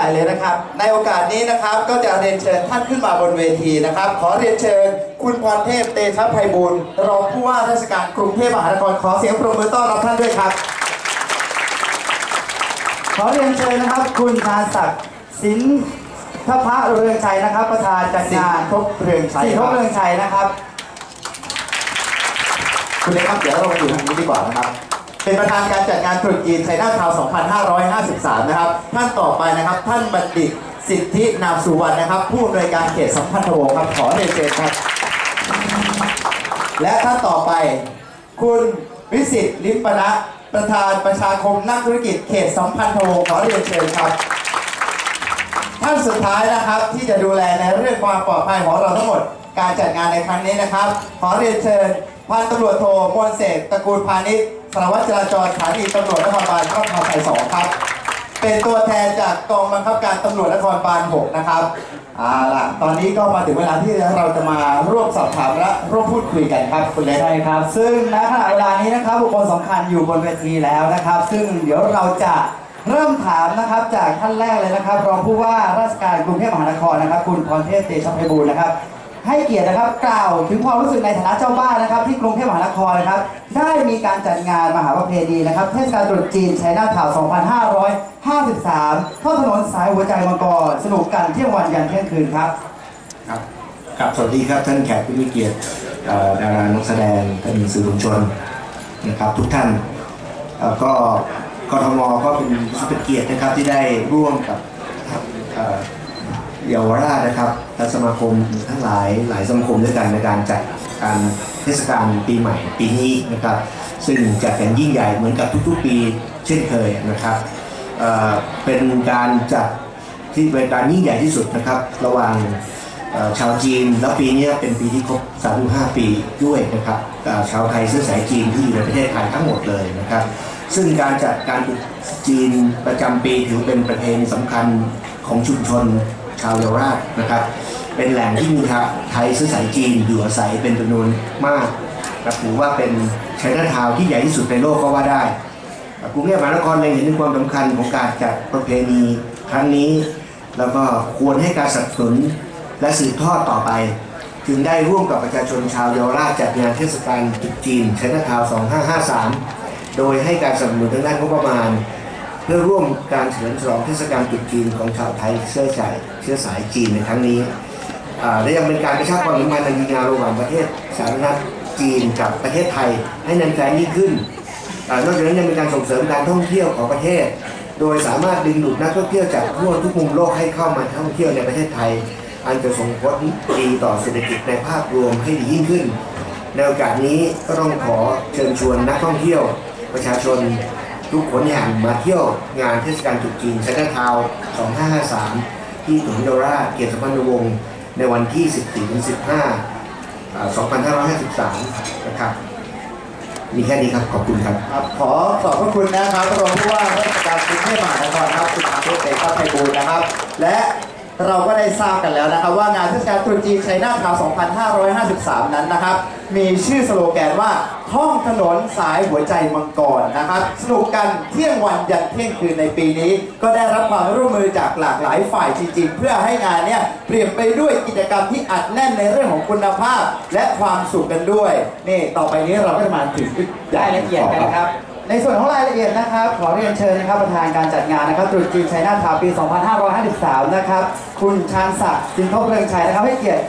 ญ่เลยนะครับ ในโอกาสนี้นะครับก็จะเรียนเชิญท่านขึ้นมาบนเวทีนะครับ ขอเรียนเชิญ คุณพรเทพเตชะไพบูลย์รองผู้ว่าราชการกรุงเทพมหานครขอเสียงปรบมือต้อนรับท่านด้วยครับ ขอเรียนเชิญนะครับ คุณชาญศักดิ์สินทพระเรืองชัยนะครับ ประธานจัดงานสินทบเรืองชัยสินทบเรืองชัยนะครับ คุณเล็กครับเดี๋ยวเรามาอยู่ทางนี้ดีกว่านะครับ เป็นประธานการจัดงานตรุษจีนไชน่าทาวน์2553 นะครับ ท่านต่อไปนะครับ ท่านบัณฑิตสิทธินามสุวรรณนะครับ ผู้อำนวยการเขตสัมพันธวงศ์ครับขอเรียนเชิญครับ และท่านต่อไป คุณวิสิตลิมปนะประธานประชาคมนักธุรกิจเขตสัมพันธวงศ์ขอเรียนเชิญครับท่านสุดท้ายนะครับที่จะดูแลในเรื่องความปลอดภัยของเราทั้งหมด การจัดงานในครั้งนี้นะครับ ขอเรียนเชิญพันตำรวจโทมวลเสกตระกูลพาณิชย์สารวัตรจราจรสถานีตำรวจนครบาลพระพาชัยสองครับ เป็นตัวแทนจากกองบังคับการตำรวจนครบาล6นะครับเอาล่ะตอนนี้ก็มาถึงเวลาที่เราจะมาร่วมสอบถามและร่วมพูดคุยกันครับคุณเล็กใช่ครับ ซึ่งณขณะเวลานี้นะครับบุคคลสำคัญอยู่บนเวทีแล้วนะครับ ซึ่งเดี๋ยวเราจะเริ่มถามนะครับจากท่านแรกเลยนะครับ รองผู้ว่าราชการกรุงเทพมหานครนะครับ คุณพรเทพเตชะไพบูลย์นะครับ ให้เกียรตินะครับ กล่าวถึงความรู้สึกในฐานะเจ้าบ้านนะครับ ที่กรุงเทพมหานครนะครับ ได้มีการจัดงานมหาประเพณีนะครับ เทศกาลตรุษจีนไชน่าทาวน์2553ทอดถนนสายหัวใจมังกรสนุกกันเที่ยงวันยันเที่ยงคืนครับครับครับสวัสดีครับท่านแขกผู้มีเกียรติดารานักแสดงท่านสื่อมวลชนนะครับทุกท่านก็กทมก็เป็นเป็นเกียรตินะครับที่ได้ร่วมกับ เยาวราชนะครับและสมาคมทั้งหลายหลายสมาคมด้วยกันในการจัดการเทศกาลปีใหม่ปีนี้นะครับ ซึ่งจัดกันยิ่งใหญ่เหมือนกับทุกๆปีเช่นเคยนะครับเเป็นการจัดที่เป็นการยิ่งใหญ่ที่สุดนะครับ ระหว่างชาวจีนแล้วปีนี้เป็นปีที่ครบ 35 ปีด้วยนะครับชาวไทยเชื้อสายจีนที่อยู่ในประเทศไทยทั้งหมดเลยนะครับ ซึ่งการจัดการจีนประจำปีถือเป็นประเพณีสำคัญของชุมชน ชาวเยาวราชนะครับ เป็นแหล่งที่มีชาวไทยเชื้อสายจีนอยู่อาศัยเป็นจำนวนมากและถือว่าเป็นชัยนาทาวที่ใหญ่ที่สุดในโลกก็ว่าได้กรุงเทพมหานครเล็งเห็นถึงความสำคัญของการจัดประเพณีครั้งนี้ แล้วก็ควรให้การสนับสนุนและสืบทอดต่อไป จึงได้ร่วมกับประชาชนชาวเยาวราชจัดงานเทศกาลตรุษจีนชัยนาทาว 2553 โดยให้การสนับสนุนทางด้านงบประมาณ พื่อร่วมการเฉลิมฉลองเทศกาลตรุษจีนของชาวไทยเชื้อสายเชื้อสายจีนในครั้งนี้และยังเป็นการกระชับความสัมพันธ์ทางการงาระหว่างประเทศสาธารณรัฐจีนกับประเทศไทยให้นันแฟนยิ่งขึ้นอนอกจากนั้นยังเป็นการส่งเสริมการท่องเที่ยวของประเทศ โดยสามารถดึงดูดนักท่องเที่ยวจากทั่วทุกมุมโลกให้เข้ามาท่องเที่ยวในประเทศไทย อันจะส่งผลดีต่อเศรษฐกิจในภาพรวมให้ดียิ่งขึ้น ในโอกาสนี้ก็ต้องขอเชิญชวนนักท่องเที่ยว ประชาชน ทุกคนอย่างมาเที่ยวงานเทศกาลจุดจีนชัยนาทาว2553 ที่ถนนเยราเกียรติสัมพันธวงศ์ในวันที่ 14ถึง15 2553 นะครับ มีแค่นี้ครับ ขอบคุณครับ ขอขอบพระคุณนะครับรองผู้ว่าราชการกรุงเทพมหานครครับคุณอาทิตย์เตชะไพบูลย์นะครับ และ เราก็ได้ทราบกันแล้วนะครับ ว่างานเทศกาลตรุษจีนไชน่าทาว2553 นั้นนะครับ มีชื่อสโลแกนว่าท่องถนนสายหัวใจมังกรนะครับ สนุกกันเที่ยงวันยันเที่ยงคืนในปีนี้ ก็ได้รับความร่วมมือจากหลากหลายฝ่ายจริงๆ เพื่อให้งานเนี่ยเปลี่ยนไปด้วยกิจกรรมที่อัดแน่นในเรื่องของคุณภาพ และความสุขกันด้วยนี่ต่อไปนี้เราก็จะมาถึงรายละเอียดกันครับ ในส่วนของรายละเอียดนะครับ ขอเรียนเชิญนะครับประธานการจัดงานนะครับตรุษจีนไชน่าทาวปี 2553 นะครับ คุณชานศักดิ์สินทบเรืองชัยนะครับให้เกียรติ